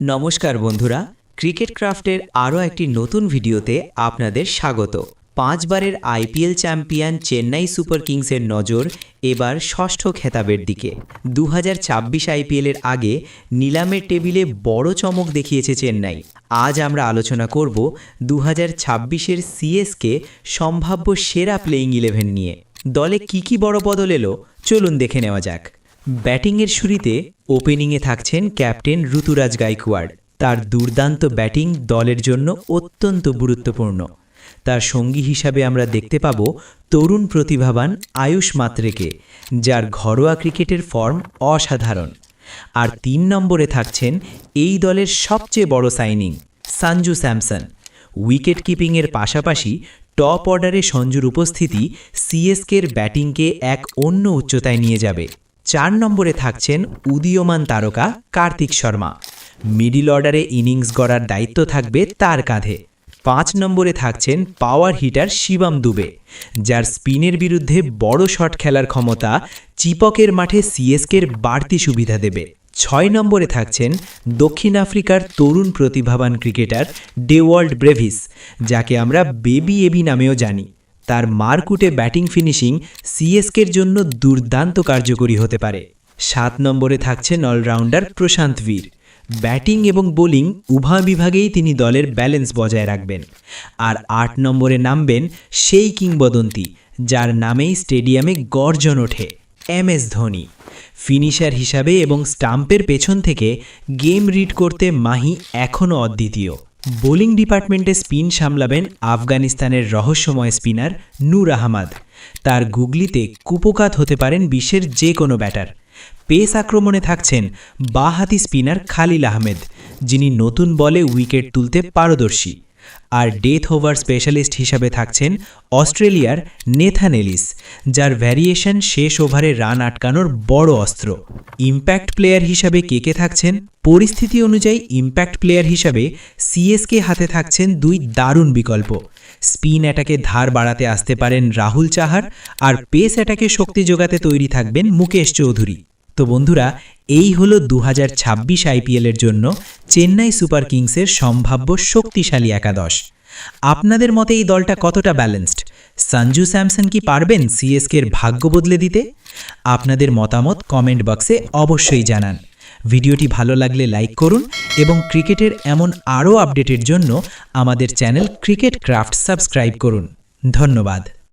নমস্কার বন্ধুরা, ক্রিকেট ক্রাফটের আরও একটি নতুন ভিডিওতে আপনাদের স্বাগত। পাঁচবারের আইপিএল চ্যাম্পিয়ন চেন্নাই সুপার কিংসের নজর এবার ষষ্ঠ খেতাবের দিকে। দু হাজার ছাব্বিশ আইপিএলের আগে নিলামের টেবিলে বড় চমক দেখিয়েছে চেন্নাই। আজ আমরা আলোচনা করব দু হাজার সিএসকে সম্ভাব্য সেরা প্লেয়িং ইলেভেন নিয়ে। দলে কি কি বড় বদল এলো, চলুন দেখে নেওয়া যাক। ব্যাটিংয়ের শুরুতে ওপেনিংয়ে থাকছেন ক্যাপ্টেন ঋতুরাজ গাইকোয়াড়। তার দুর্দান্ত ব্যাটিং দলের জন্য অত্যন্ত গুরুত্বপূর্ণ। তার সঙ্গী হিসাবে আমরা দেখতে পাব তরুণ প্রতিভাবান আয়ুষ মাত্রেকে, যার ঘরোয়া ক্রিকেটের ফর্ম অসাধারণ। আর তিন নম্বরে থাকছেন এই দলের সবচেয়ে বড় সাইনিং, সঞ্জু স্যামসন। উইকেট কিপিংয়ের পাশাপাশি টপ অর্ডারে সঞ্জুর উপস্থিতি সিএসকের ব্যাটিংকে এক অন্য উচ্চতায় নিয়ে যাবে। চার নম্বরে থাকছেন উদীয়মান তারকা কার্তিক শর্মা। মিডিল অর্ডারে ইনিংস গড়ার দায়িত্ব থাকবে তার কাঁধে। পাঁচ নম্বরে থাকছেন পাওয়ার হিটার শিবাম দুবে, যার স্পিনের বিরুদ্ধে বড় শট খেলার ক্ষমতা চিপকের মাঠে সিএসকের বাড়তি সুবিধা দেবে। ছয় নম্বরে থাকছেন দক্ষিণ আফ্রিকার তরুণ প্রতিভাবান ক্রিকেটার ডেওয়ার্ল্ড ব্রেভিস, যাকে আমরা বেবি এবি নামেও জানি। তার মারকুটে ব্যাটিং ফিনিশিং সিএসকের জন্য দুর্দান্ত কার্যকরী হতে পারে। সাত নম্বরে থাকছেন অলরাউন্ডার প্রশান্ত বীর। ব্যাটিং এবং বোলিং উভয় বিভাগেই তিনি দলের ব্যালেন্স বজায় রাখবেন। আর আট নম্বরে নামবেন সেই কিংবদন্তি, যার নামেই স্টেডিয়ামে গর্জন ওঠে, এম এস ধোনি। ফিনিশার হিসাবে এবং স্টাম্পের পেছন থেকে গেম রিড করতে মাহি এখনও অদ্বিতীয়। বোলিং ডিপার্টমেন্টে স্পিন সামলাবেন আফগানিস্তানের রহস্যময় স্পিনার নূর আহমাদ। তার গুগলিতে কুপোকাত হতে পারেন বিশ্বের যে কোনো ব্যাটার। পেস আক্রমণে থাকছেন বাহাতি স্পিনার খালিল আহমেদ, যিনি নতুন বলে উইকেট তুলতে পারদর্শী। আর ডেথ ওভার স্পেশালিস্ট হিসাবে থাকছেন অস্ট্রেলিয়ার নেথান এলিস যার ভ্যারিয়েশন শেষ ওভারে রান আটকানোর বড় অস্ত্র। ইম্প্যাক্ট প্লেয়ার হিসাবে কে কে থাকছেন? পরিস্থিতি অনুযায়ী ইম্প্যাক্ট প্লেয়ার হিসাবে সিএসকে হাতে থাকছেন দুই দারুণ বিকল্প। স্পিন অ্যাটাকে ধার বাড়াতে আসতে পারেন রাহুল চাহার, আর পেস অ্যাটাকে শক্তি যোগাতে তৈরি থাকবেন মুকেশ চৌধুরী। তো বন্ধুরা এই হলো দু হাজার ছাব্বিশ আইপিএলের জন্য চেন্নাই সুপার কিংসের সম্ভাব্য শক্তিশালী একাদশ। আপনাদের মতে এই দলটা কতটা ব্যালেন্সড সঞ্জু স্যামসন কি পারবেন সিএসকের ভাগ্য বদলে দিতে? আপনাদের মতামত কমেন্ট বক্সে অবশ্যই জানান। ভিডিওটি ভালো লাগলে লাইক করুন এবং ক্রিকেটের এমন আরও আপডেটের জন্য আমাদের চ্যানেল ক্রিকেট ক্রাফট সাবস্ক্রাইব করুন। ধন্যবাদ।